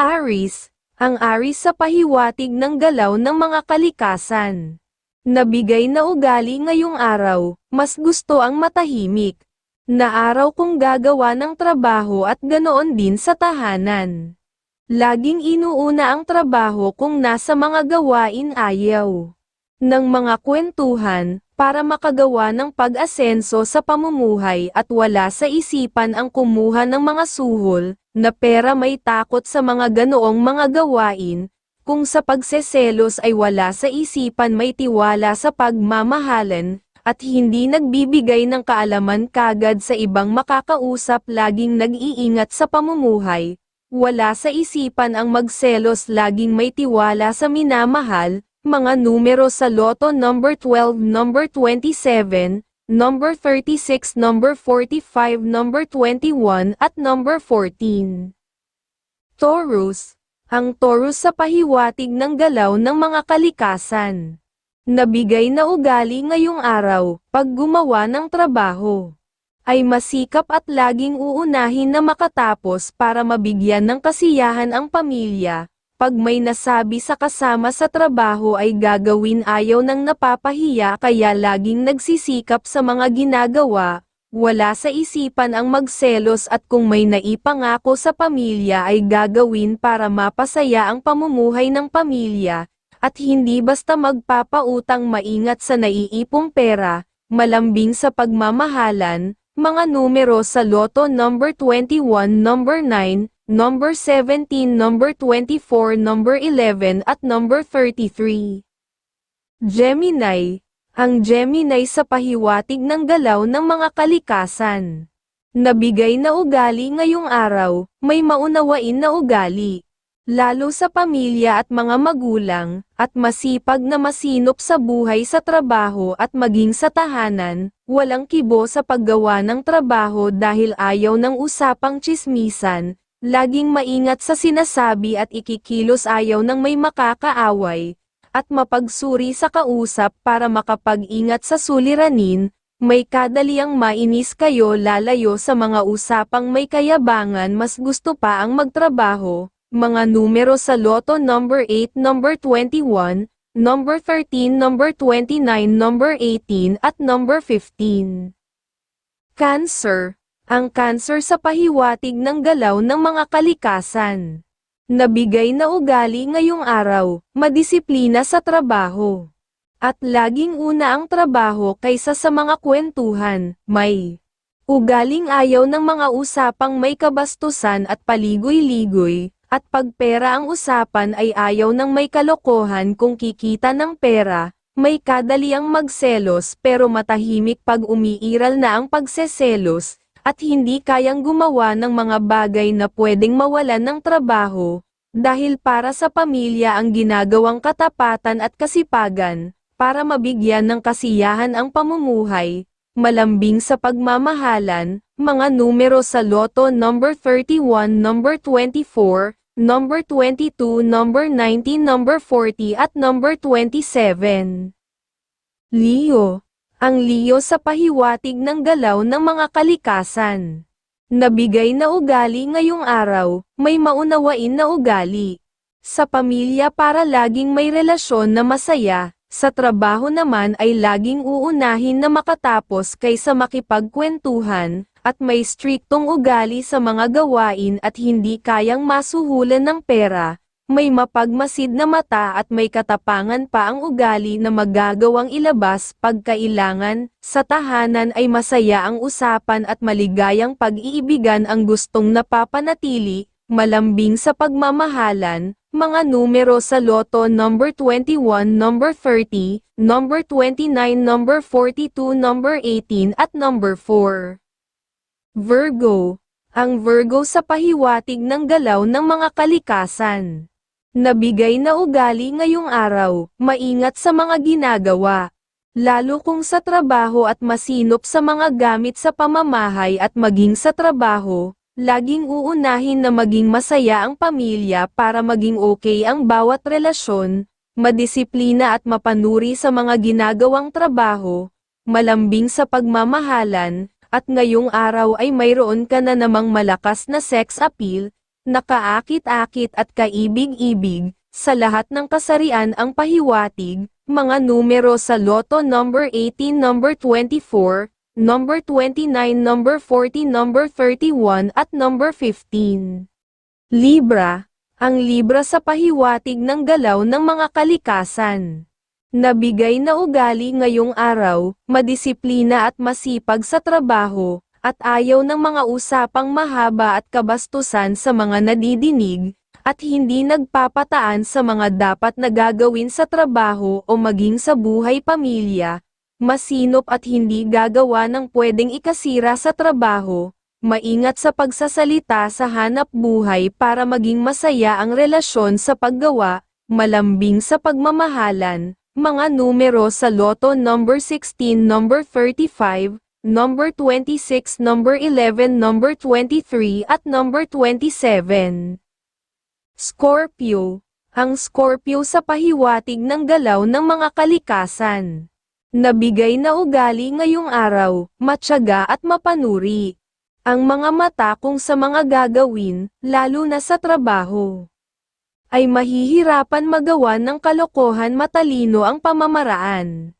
Aris, ang Aris sa pahiwatig ng galaw ng mga kalikasan. Nabigay na ugali ngayong araw, mas gusto ang matahimik. Na araw kong gagawa ng trabaho at ganoon din sa tahanan. Laging inuuna ang trabaho kung nasa mga gawain ayaw. Ng mga kwentuhan, para makagawa ng pag-asenso sa pamumuhay at wala sa isipan ang kumuha ng mga suhol, na pera may takot sa mga ganoong mga gawain, kung sa pagseselos ay wala sa isipan may tiwala sa pagmamahalan, at hindi nagbibigay ng kaalaman kagad sa ibang makakausap laging nag-iingat sa pamumuhay, wala sa isipan ang magselos laging may tiwala sa minamahal, mga numero sa loto number 12, number 27, number 36, number 45, number 21 at number 14. Taurus, ang Taurus sa pahiwatig ng galaw ng mga kalikasan. Nabigay na ugali ngayong araw, pag gumawa ng trabaho. Ay masikap at laging uunahin na makatapos para mabigyan ng kasiyahan ang pamilya. Pag may nasabi sa kasama sa trabaho ay gagawin ayaw ng napapahiya kaya laging nagsisikap sa mga ginagawa, wala sa isipan ang magselos at kung may naipangako sa pamilya ay gagawin para mapasaya ang pamumuhay ng pamilya, at hindi basta magpapautang maingat sa naiipong pera, malambing sa pagmamahalan, mga numero sa loto number 21, number 9, number 17, number 24, number 11 at number 33. Gemini, ang Gemini sa pahiwatig ng galaw ng mga kalikasan. Nabigay na ugali ngayong araw, may maunawain na ugali lalo sa pamilya at mga magulang, at masipag na masinop sa buhay sa trabaho at maging sa tahanan, walang kibo sa paggawa ng trabaho dahil ayaw ng usapang chismisan, laging maingat sa sinasabi at ikikilos ayaw ng may makakaaway, at mapagsuri sa kausap para makapag-ingat sa suliranin, may kadaliang mainis kayo lalayo sa mga usapang may kayabangan mas gusto pa ang magtrabaho, mga numero sa loto number 8, number 21, number 13, number 29, number 18 at number 15. Cancer, ang cancer sa pahiwatig ng galaw ng mga kalikasan. Nabigay na ugali ngayong araw, madisiplina sa trabaho. At laging una ang trabaho kaysa sa mga kwentuhan, may ugaling ayaw ng mga usapang may kabastusan at paligoy-ligoy, at pag pera ang usapan ay ayaw ng may kalokohan kung kikita ng pera, may kadaliang magselos pero matahimik pag umiiral na ang pagseselos, at hindi kayang gumawa ng mga bagay na pwedeng mawalan ng trabaho, dahil para sa pamilya ang ginagawang katapatan at kasipagan, para mabigyan ng kasiyahan ang pamumuhay, malambing sa pagmamahalan, mga numero sa loto number 31, number 24, number 22, number 19, number 40 at number 27. Leo, ang Leo sa pahiwatig ng galaw ng mga kalikasan. Nabigay na ugali ngayong araw, may maunawain na ugali. Sa pamilya para laging may relasyon na masaya, sa trabaho naman ay laging uunahin na makatapos kaysa makipagkwentuhan, at may striktong ugali sa mga gawain at hindi kayang masuhulan ng pera, may mapagmasid na mata at may katapangan pa ang ugali na magagawang ilabas pagkailangan, sa tahanan ay masaya ang usapan at maligayang pag-iibigan ang gustong napapanatili, malambing sa pagmamahalan, mga numero sa loto number 21, number 30, number 29, number 42, number 18 at number 4. Virgo, ang Virgo sa pahiwatig ng galaw ng mga kalikasan. Nabigay na ugali ngayong araw, maingat sa mga ginagawa. Lalo kung sa trabaho at masinop sa mga gamit sa pamamahay at maging sa trabaho, laging uunahin na maging masaya ang pamilya para maging okay ang bawat relasyon, madisiplina at mapanuri sa mga ginagawang trabaho, malambing sa pagmamahalan, at ngayong araw ay mayroon ka na namang malakas na sex appeal, nakaakit-akit at kaibig-ibig, sa lahat ng kasarian ang pahiwatig, mga numero sa Lotto number 18, number 24, number 29, number 40, number 31 at number 15. Libra, ang Libra sa pahiwatig ng galaw ng mga kalikasan. Nabigay na ugali ngayong araw, madisiplina at masipag sa trabaho, at ayaw ng mga usapang mahaba at kabastusan sa mga nadidinig, at hindi nagpapataan sa mga dapat na gagawin sa trabaho o maging sa buhay pamilya, masinop at hindi gagawa ng pwedeng ikasira sa trabaho, maingat sa pagsasalita sa hanap buhay para maging masaya ang relasyon sa paggawa, malambing sa pagmamahalan, mga numero sa Lotto number 16, number 35, number 26, number 11, number 23 at number 27. Scorpio, ang Scorpio sa pahiwatig ng galaw ng mga kalikasan. Nabigay na ugali ngayong araw, matyaga at mapanuri. Ang mga mata kung sa mga gagawin, lalo na sa trabaho, ay mahihirapan magawa ng kalokohan matalino ang pamamaraan.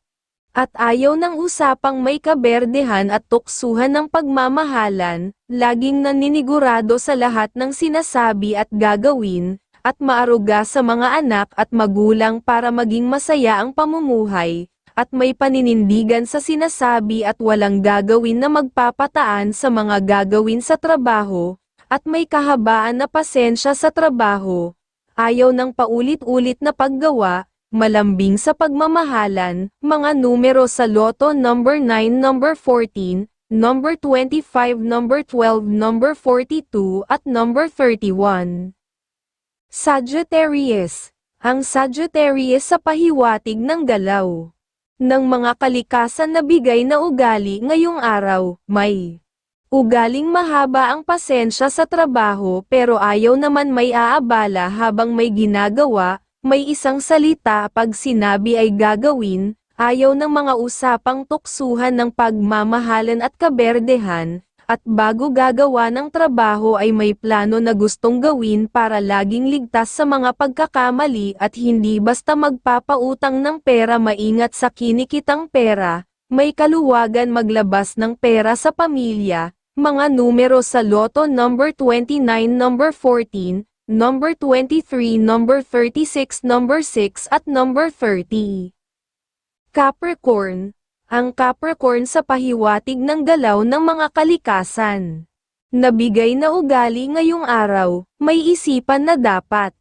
At ayaw ng usapang may kaberdehan at tuksuhan ng pagmamahalan, laging naninigurado sa lahat ng sinasabi at gagawin, at maaruga sa mga anak at magulang para maging masaya ang pamumuhay, at may paninindigan sa sinasabi at walang gagawin na magpapataan sa mga gagawin sa trabaho, at may kahabaan na pasensya sa trabaho, ayaw ng paulit-ulit na paggawa, malambing sa pagmamahalan, mga numero sa Lotto number 9, number 14, number 25, number 12, number 42 at number 31. Sagittarius, ang Sagittarius sa pahiwatig ng galaw ng mga kalikasan na bigay na ugali ngayong araw, may ugaling mahaba ang pasensya sa trabaho pero ayaw naman may aabala habang may ginagawa, may isang salita pag sinabi ay gagawin, ayaw ng mga usapang tuksuhan ng pagmamahalan at kaberdehan, at bago gagawa ng trabaho ay may plano na gustong gawin para laging ligtas sa mga pagkakamali at hindi basta magpapautang ng pera maingat sa kinikitang pera, may kaluwagan maglabas ng pera sa pamilya, mga numero sa Lotto number 29 number 14, number 23, number 36, number 6 at number 30. Capricorn, ang Capricorn sa pahiwatig ng galaw ng mga kalikasan. Nabigay na ugali ngayong araw, may isipan na dapat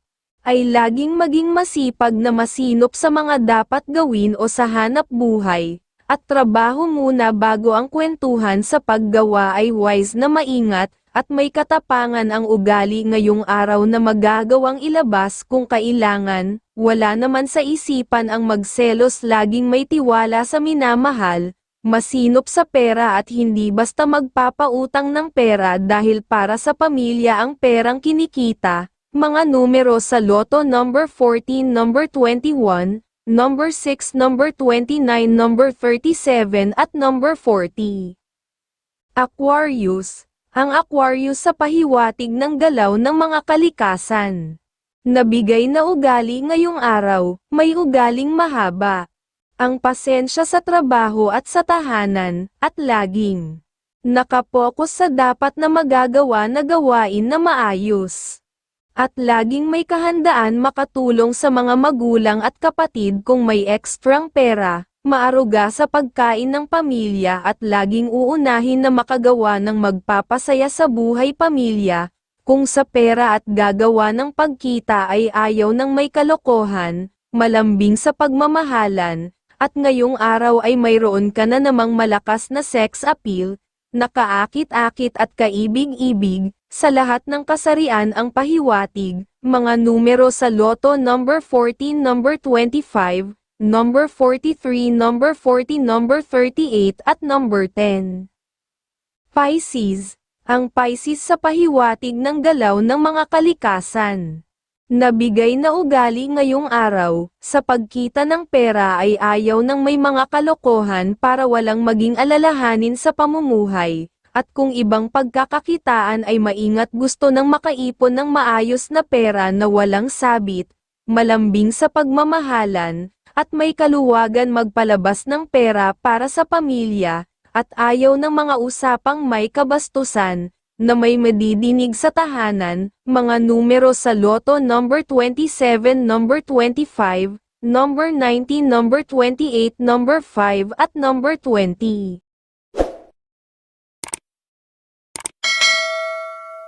ay laging maging masipag na masinop sa mga dapat gawin o sa hanap buhay, at trabaho muna bago ang kwentuhan sa paggawa ay wise na maingat, at may katapangan ang ugali ngayong araw na magagawang ilabas kung kailangan, wala naman sa isipan ang magselos laging may tiwala sa minamahal, masinop sa pera at hindi basta magpapautang ng pera dahil para sa pamilya ang perang kinikita, mga numero sa Lotto number 14, number 21, number 6, number 29, number 37 at number 40. Aquarius ang Aquarius sa pahiwatig ng galaw ng mga kalikasan. Nabigay na ugali ngayong araw, may ugaling mahaba. Ang pasensya sa trabaho at sa tahanan, at laging nakapokus sa dapat na magagawa na gawain na maayos. At laging may kahandaan makatulong sa mga magulang at kapatid kung may ekstrang pera, maaruga sa pagkain ng pamilya at laging uunahin na makagawa ng magpapasaya sa buhay pamilya, kung sa pera at gagawa ng pagkita ay ayaw ng may kalokohan, malambing sa pagmamahalan, at ngayong araw ay mayroon ka na namang malakas na sex appeal, nakaakit-akit at kaibig-ibig, sa lahat ng kasarian ang pahiwatig, mga numero sa Lotto number 14 number 25, number 43, number 40, number 38 at number 10. Pisces, ang Pisces sa pahiwatig ng galaw ng mga kalikasan. Nabigay na ugali ngayong araw, sa pagkita ng pera ay ayaw ng may mga kalokohan para walang maging alalahanin sa pamumuhay, at kung ibang pagkakakitaan ay maingat gusto ng makaipon ng maayos na pera na walang sabit, malambing sa pagmamahalan, at may kaluwagan magpalabas ng pera para sa pamilya, at ayaw ng mga usapang may kabastusan, na may madidinig sa tahanan, mga numero sa loto number 27, number 25, number 19, number 28, number 5 at number 20.